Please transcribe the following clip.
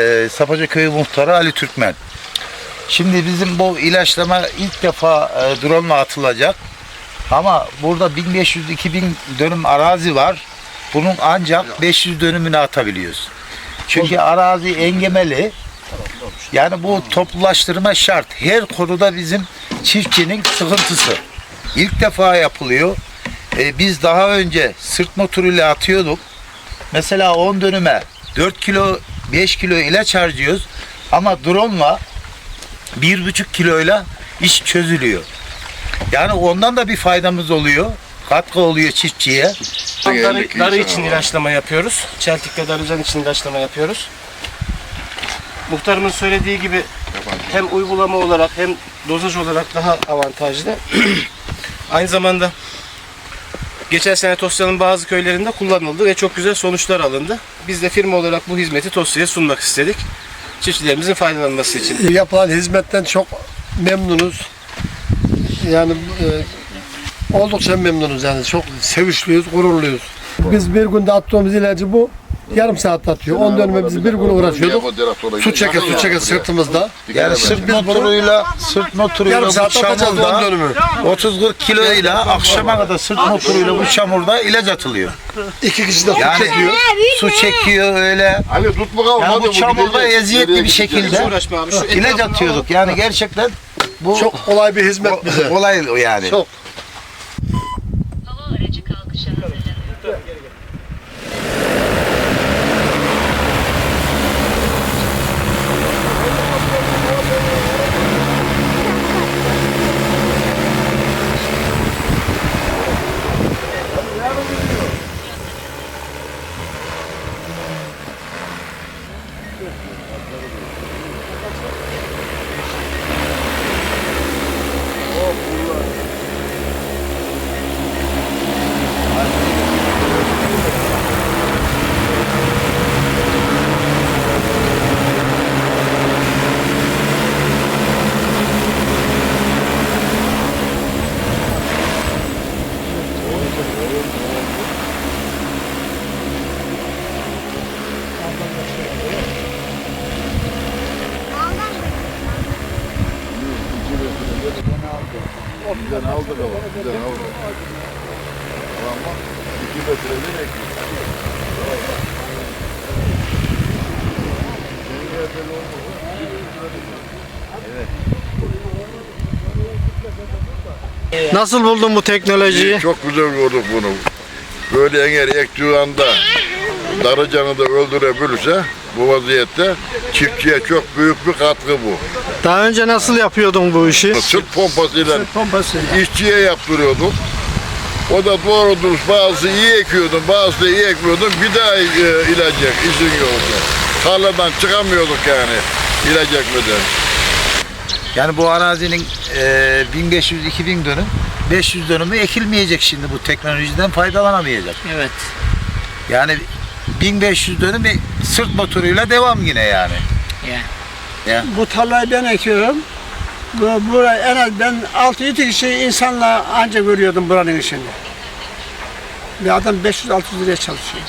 Ee, Sapaca Köyü Muhtarı Ali Türkmen. Şimdi bizim bu ilaçlama ilk defa e, drone atılacak. Ama burada 1500-2000 dönüm arazi var. Bunun ancak 500 dönümünü atabiliyoruz. Çünkü arazi engemeli. Yani bu toplulaştırma şart. Her konuda bizim çiftçinin sıkıntısı. İlk defa yapılıyor. Ee, biz daha önce sırt motoruyla atıyorduk. Mesela 10 dönüme 4 kilo 5 kilo ilaç harcıyoruz. Ama drone'la 1,5 kiloyla iş çözülüyor. Yani ondan da bir faydamız oluyor. Katkı oluyor çiftçiye. Darı, darı için ilaçlama yapıyoruz. Çeltik ve darıcan için ilaçlama yapıyoruz. Muhtarımın söylediği gibi hem uygulama olarak hem dozaj olarak daha avantajlı. Aynı zamanda geçen sene Tosya'nın bazı köylerinde kullanıldı ve çok güzel sonuçlar alındı. Biz de firma olarak bu hizmeti Tosya'ya sunmak istedik. Çiftçilerimizin faydalanması için. Yapılan hizmetten çok memnunuz. Yani e, oldukça memnunuz yani çok sevinçliyiz, gururluyuz. Biz bir günde attığımız ilacı bu yarım saat atıyor. 10 dönüme biz bir gün uğraşıyorduk. Su çeke su çeke sırtımızda. Yani sırt motoruyla sırt motoruyla Yarım bu saat atacağız 10 çamurda dönümü. 30-40 kiloyla akşama kadar sırt motoruyla bu çamurda ilaç atılıyor. İki kişi de su Yani çekiyor. su çekiyor öyle. Ali tut bakalım. Yani bu çamurda eziyetli bir şekilde ilaç atıyorduk. Yani gerçekten bu Çok kolay bir hizmet bize. olay yani. Çok. Oh, Allah. Bizden aldık ama. Bizden aldık. Ama iki metreden ekmek. Nasıl buldun bu teknolojiyi? Çok güzel gördük bunu. Böyle eğer ektiği anda darıcanı da öldürebilirse bu vaziyette çiftçiye çok büyük bir katkı bu. Daha önce nasıl yapıyordun bu işi? Sırt pompasıyla işçiye yaptırıyorduk. O da doğru dürüst bazı iyi ekiyordun, bazı iyi ekmiyordun. Bir daha e, ilaç ek, izin yoktu. Tarladan çıkamıyorduk yani ilaç ekmeden. Yani bu arazinin e, 1500-2000 dönüm 500 dönümü ekilmeyecek şimdi bu teknolojiden faydalanamayacak. Evet. Yani 1500 dönüm sırt motoruyla devam yine yani. Bu tarlayı ben ekiyorum. Bu, burayı en az ben 6-7 kişi insanla anca görüyordum buranın işini. Bir adam 500-600 liraya çalışıyor.